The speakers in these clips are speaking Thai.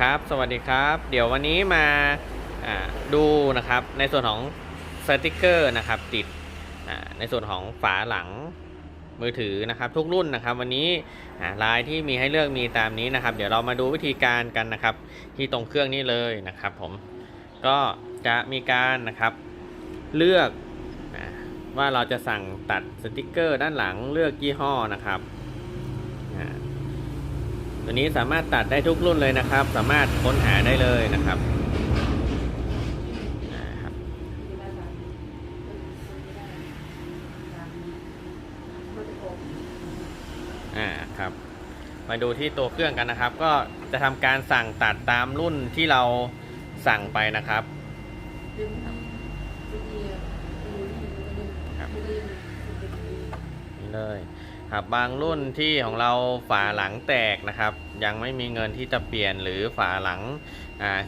ครับ สวัสดีครับ เดี๋ยววันนี้มาดูนะครับในส่วนของสติกเกอร์นะครับติดในส่วนของฝาหลังมือถือนะครับ ทุกรุ่นนะครับ วันนี้ลายที่มีให้เลือกมีตามนี้นะครับ เดี๋ยวเรามาดูวิธีการกันนะครับ ที่ตรงเครื่องนี้เลยนะครับ ผมก็จะมีการนะครับเลือกว่าเราจะสั่งตัดสติกเกอร์ด้านหลังเลือกยี่ห้อนะครับ ตัวนี้สามารถตัดได้ทุกรุ่นเลยนะครับ สามารถค้นหาได้เลยนะครับอ่าครับ มาดูที่ตัวเครื่องกันนะครับ ก็จะทำการสั่งตัดตามรุ่นที่เราสั่งไปนะครับครับนี่เลย ครับ บางรุ่นที่ของเราฝาหลังแตกนะครับ ยังไม่มีเงินที่จะเปลี่ยนหรือฝาหลัง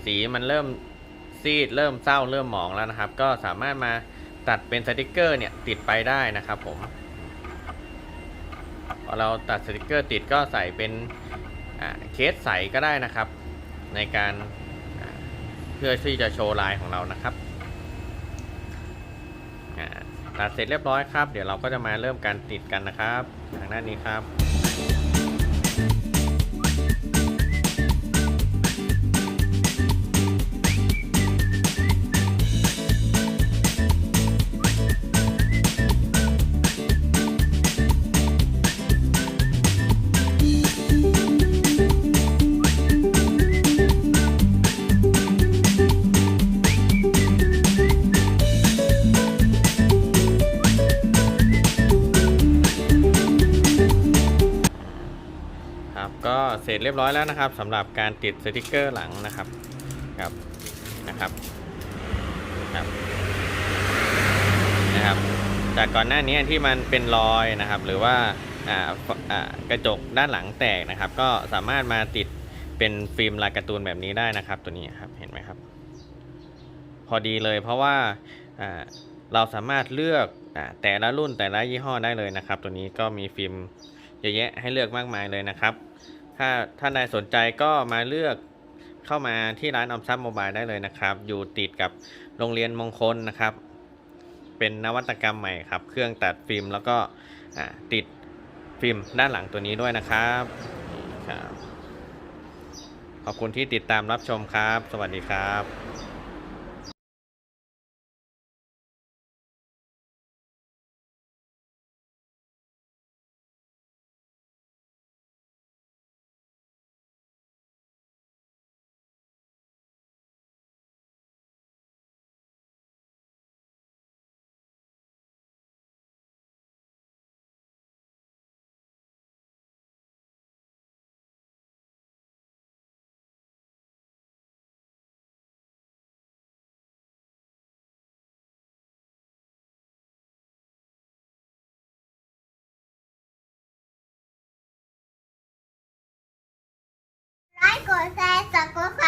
สีมันเริ่มซีดเริ่มเศร้าเริ่มหมองแล้วนะครับ ก็สามารถมาตัดเป็นสติกเกอร์เนี่ยติดไปได้นะครับผมพอเราตัดสติกเกอร์ติดก็ใส่เป็นเคสใสก็ได้นะครับ ในการเพื่อที่จะโชว์ลายของเรานะครับ ตัดเสร็จเรียบร้อยครับ เดี๋ยวเราก็จะมาเริ่มการติดกันนะครับ ทางด้านนี้ครับ เสร็จเรียบร้อยแล้วนะครับสำหรับการติดสติกเกอร์หลังนะครับครับนะครับครับนะครับ จากก่อนหน้านี้ที่มันเป็นรอยนะครับ หรือว่าอ่าอ่ากระจกด้านหลังแตกนะครับ ก็สามารถมาติดเป็นฟิล์มลายการ์ตูนแบบนี้ได้นะครับ ตัวนี้ครับเห็นไหมครับ พอดีเลยเพราะว่าอ่าเราสามารถเลือกอแต่ละรุ่นแต่ละยี่ห้อได้เลยนะครับ ตัวนี้ก็มีฟิล์มเยอะแยะให้เลือกมากมายเลยนะครับ ถ้าท่านใดสนใจก็มาเลือกเข้ามาที่ร้านออมทรัพย์โมบายได้เลยนะครับ อยู่ติดกับโรงเรียนมงคลนะครับ เป็นนวัตกรรมใหม่ครับ เครื่องตัดฟิล์มแล้วก็ติดฟิล์มด้านหลังตัวนี้ด้วยนะครับนี่ครับขอบคุณที่ติดตามรับชมครับ สวัสดีครับ ไลค์